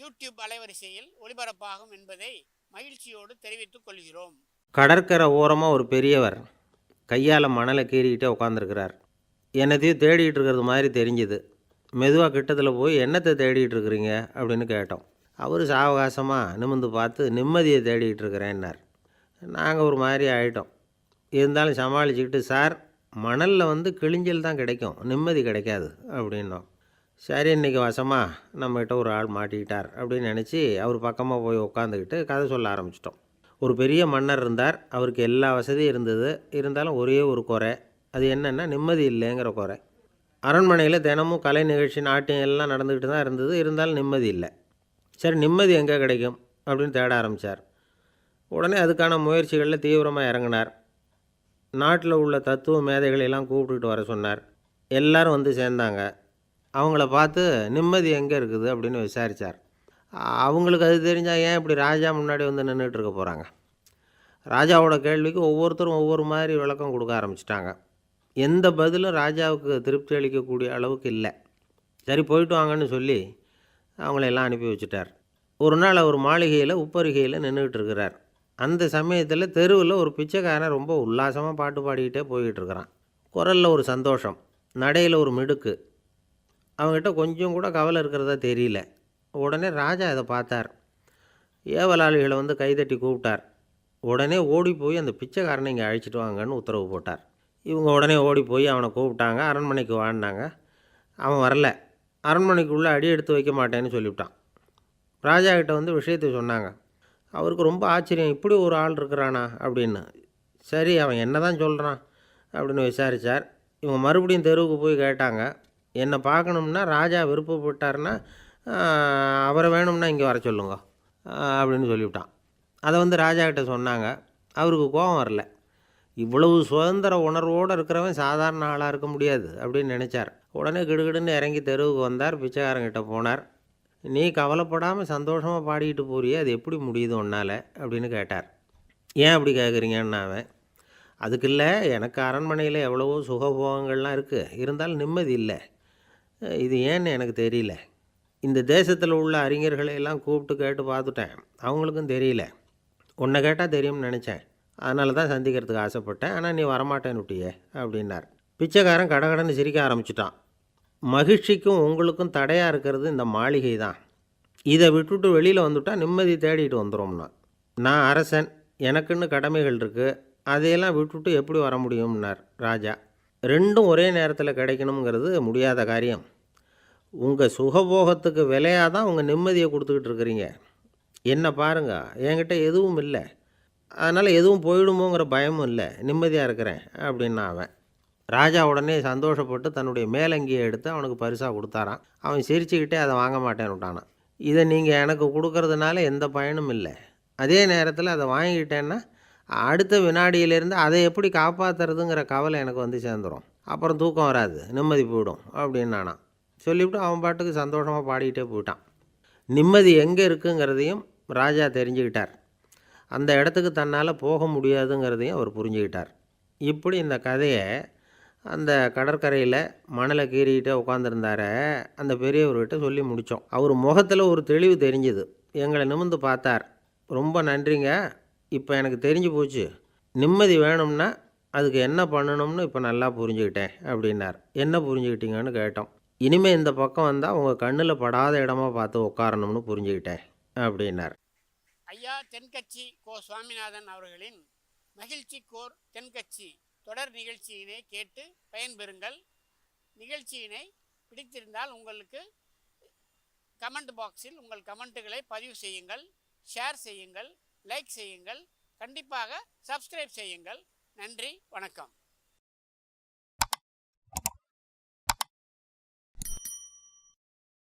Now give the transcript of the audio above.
YouTube அலைவரிசையில் ஒளிபரப்பாகும் என்பதை மகிழ்ச்சியோடு தெரிவித்துக் கொள்கிறோம். கடற்கரை ஓரமாக ஒரு பெரியவர் கையால் மணலை கீறிக்கிட்டே உட்காந்துருக்கிறார் என்னத்தையும் தேடிட்டு இருக்கிறது மாதிரி தெரிஞ்சுது. மெதுவாக கிட்டத்தில் போய் என்னத்தை தேடிட்டு இருக்கிறீங்க? அப்படின்னு கேட்டோம். அவர் சாவகாசமாக நிமிந்து பார்த்து நிம்மதியை தேடிட்டு இருக்கிறேன்னார். நாங்கள் ஒரு மாதிரி ஆகிட்டோம் இருந்தாலும் சமாளிச்சுக்கிட்டு சார் மணலில் வந்து கிழிஞ்சல் தான் கிடைக்கும். நிம்மதி கிடைக்காது. அப்படின்னோம். சரி இன்றைக்கி வசமாக நம்மகிட்ட ஒரு ஆள் மாட்டிக்கிட்டார் அப்படின்னு நினச்சி அவர் பக்கமாக போய் உட்காந்துக்கிட்டு கதை சொல்ல ஆரம்பிச்சிட்டோம். ஒரு பெரிய மன்னர் இருந்தார். அவருக்கு எல்லா வசதியும் இருந்தது. இருந்தாலும் ஒரே ஒரு குறை. அது என்னென்னா நிம்மதி இல்லைங்கிற குறை. அரண்மனையில் தினமும் கலை நிகழ்ச்சி நாட்டியம் எல்லாம் நடந்துக்கிட்டு தான் இருந்தது. இருந்தாலும் நிம்மதி இல்லை. சரி நிம்மதி எங்கே கிடைக்கும் அப்படின்னு தேட ஆரம்பித்தார் உடனே அதுக்கான முயற்சிகளில் தீவிரமாக இறங்கினார். நாட்டில் உள்ள தத்துவ மேதைகளை எல்லாம் கூப்பிட்டுட்டு வர சொன்னார். எல்லாரும் வந்து சேர்ந்தாங்க. அவங்கள பார்த்து நிம்மதி எங்கே இருக்குது? அப்படின்னு விசாரித்தார் அவங்களுக்கு அது தெரிஞ்சால் ஏன் இப்படி ராஜா முன்னாடி வந்து நின்றுட்டு இருக்க போகிறாங்க ராஜாவோட கேள்விக்கு ஒவ்வொருத்தரும் ஒவ்வொரு மாதிரி விளக்கம் கொடுக்க ஆரம்பிச்சிட்டாங்க. எந்த பதிலும் ராஜாவுக்கு திருப்தி அளிக்கக்கூடிய அளவுக்கு இல்லை. சரி போயிட்டு வாங்கன்னு சொல்லி அவங்களெல்லாம் அனுப்பி வச்சுட்டார். ஒரு நாள் அவர் மாளிகையில் உப்பருகையில் நின்றுக்கிட்டு இருக்கிறார். அந்த சமயத்தில் தெருவில் ஒரு பிச்சைக்காரன் ரொம்ப உல்லாசமாக பாட்டு பாடிக்கிட்டே போய்கிட்டு இருக்கிறான். குரலில் ஒரு சந்தோஷம் நடையில் ஒரு மிடுக்கு. அவங்ககிட்ட கொஞ்சம் கூட கவலை இருக்கிறதா தெரியல. உடனே ராஜா இதை பார்த்தார். ஏவலாளிகளை வந்து கைதட்டி கூப்பிட்டார். உடனே ஓடி போய் அந்த பிச்சைக்காரனை இங்கே அழைச்சிட்டு வாங்கன்னு உத்தரவு போட்டார். இவங்க உடனே ஓடி போய் அவனை கூப்பிட்டாங்க. அரண்மனைக்கு வாழ்ந்தாங்க அவன் வரல. அரண்மனைக்குள்ளே அடி எடுத்து வைக்க மாட்டேன்னு சொல்லிவிட்டான். ராஜா கிட்ட வந்து விஷயத்தை சொன்னாங்க. அவருக்கு ரொம்ப ஆச்சரியம் இப்படி ஒரு ஆள் இருக்கிறானா அப்படின்னு. சரி அவன் என்ன தான் சொல்கிறான் அப்படின்னு விசாரித்தார் இவங்க மறுபடியும் தெருவுக்கு போய் கேட்டாங்க. என்னை பார்க்கணும்னா ராஜா விருப்பப்பட்டாருன்னா அவரை வேணும்னா இங்கே வர சொல்லுங்க அப்படின்னு சொல்லிவிட்டான். அதை வந்து ராஜா கிட்ட சொன்னாங்க. அவருக்கு கோபம் வரல. இவ்வளவு சுதந்திர உணர்வோடு இருக்கிறவன் சாதாரண ஆளாக இருக்க முடியாது அப்படின்னு நினச்சார். உடனே கிடுகிடுன்னு இறங்கி தெருவுக்கு வந்தார் பிச்சைக்காரங்கிட்ட போனார். நீ கவலைப்படாமல் சந்தோஷமாக பாடிக்கிட்டு போறியே அது எப்படி முடியுது உன்னால் அப்படின்னு கேட்டார். ஏன் அப்படி கேட்குறீங்கன்னு அவன் அதுக்கு இல்லை எனக்கு அரண்மனையில் எவ்வளவோ சுகபோகங்கள்லாம் இருக்குது இருந்தாலும் நிம்மதி இல்லை. இது ஏன்னு எனக்கு தெரியல. இந்த தேசத்தில் உள்ள அறிஞர்களை எல்லாம் கூப்பிட்டு கேட்டு பார்த்துட்டேன். அவங்களுக்கும் தெரியல. உன்னை கேட்டால் தெரியும்னு நினச்சேன். அதனால தான் சந்திக்கிறதுக்கு ஆசைப்பட்டேன். ஆனால் நீ வரமாட்டேன்னு விட்டியே அப்படின்னார். பிச்சைக்காரன் கடகடன்னு சிரிக்க ஆரம்பிச்சிட்டான். மகிழ்ச்சிக்கும் உங்களுக்கும் தடையாக இருக்கிறது இந்த மாளிகை தான். இதை விட்டுட்டு வெளியில் வந்துட்டா நிம்மதி தேடிட்டு வந்துடும்னா நான் அரசன் எனக்குன்னு கடமைகள் இருக்குது அதையெல்லாம் விட்டுட்டு எப்படி வர முடியும்னார் ராஜா. ரெண்டும் ஒரே நேரத்தில் கிடைக்கணுங்கிறது முடியாத காரியம். உங்கள் சுகபோகத்துக்கு விலையாக தான் உங்கள் நிம்மதியை கொடுத்துக்கிட்டு இருக்கிறீங்க. என்ன பாருங்க என்கிட்ட எதுவும் இல்லை. அதனால் எதுவும் போயிடுமோங்கிற பயமும் இல்லை. நிம்மதியாக இருக்கிறேன் அப்படின்னா அவன். ராஜா உடனே சந்தோஷப்பட்டு தன்னுடைய மேலங்கியை எடுத்து அவனுக்கு பரிசாக கொடுத்தாரான் அவன் சிரிச்சுக்கிட்டே அதை வாங்க மாட்டேன்னு விட்டானான் இதை நீங்கள் எனக்கு கொடுக்கறதுனால எந்த பயனும் இல்லை. அதே நேரத்தில் அதை வாங்கிக்கிட்டேன்னா அடுத்த வினாடியிலேருந்து அதை எப்படி காப்பாற்றுறதுங்கிற கவலை எனக்கு வந்து சேர்ந்துடும் அப்புறம் தூக்கம் வராது நிம்மதி போயிடும் அப்படின்னு சொல்லிவிட்டு அவன் பாட்டுக்கு சந்தோஷமாக பாடிக்கிட்டே போயிட்டான். நிம்மதி எங்கே இருக்குங்கிறதையும் ராஜா தெரிஞ்சுக்கிட்டார். அந்த இடத்துக்கு தன்னால் போக முடியாதுங்கிறதையும் அவர் புரிஞ்சுக்கிட்டார். இப்படி இந்த கதையை அந்த கடற்கரையில் மணலை கீறிக்கிட்டே உட்காந்துருந்தார அந்த பெரியவர்கிட்ட சொல்லி முடித்தோம் அவர் முகத்தில் ஒரு தெளிவு தெரிஞ்சுது. எங்களை நிமிர்ந்து பார்த்தார். ரொம்ப நன்றிங்க. இப்போ எனக்கு தெரிஞ்சு போச்சு. நிம்மதி வேணும்னா அதுக்கு என்ன பண்ணணும்னு இப்போ நல்லா புரிஞ்சுக்கிட்டேன் அப்படின்னார். என்ன புரிஞ்சுக்கிட்டீங்கன்னு கேட்டோம். இனிமேல் இந்த பக்கம் வந்தால் உங்கள் கண்ணில் படாத இடமா பார்த்து உட்காரணும்னு புரிஞ்சுக்கிட்டேன் அப்படின்னார். ஐயா தென்கட்சி கோ சுவாமிநாதன் அவர்களின் மகிழ்ச்சி கோர் தென்கட்சி தொடர் நிகழ்ச்சியினை கேட்டு பயன்பெறுங்கள். நிகழ்ச்சியினை பிடித்திருந்தால் உங்களுக்கு கமெண்ட் பாக்ஸில் உங்கள் கமெண்ட்டுகளை பதிவு செய்யுங்கள் ஷேர் செய்யுங்கள். லைக் செய்யுங்கள். கண்டிப்பாக சப்ஸ்கிரைப் செய்யுங்கள். நன்றி. வணக்கம்.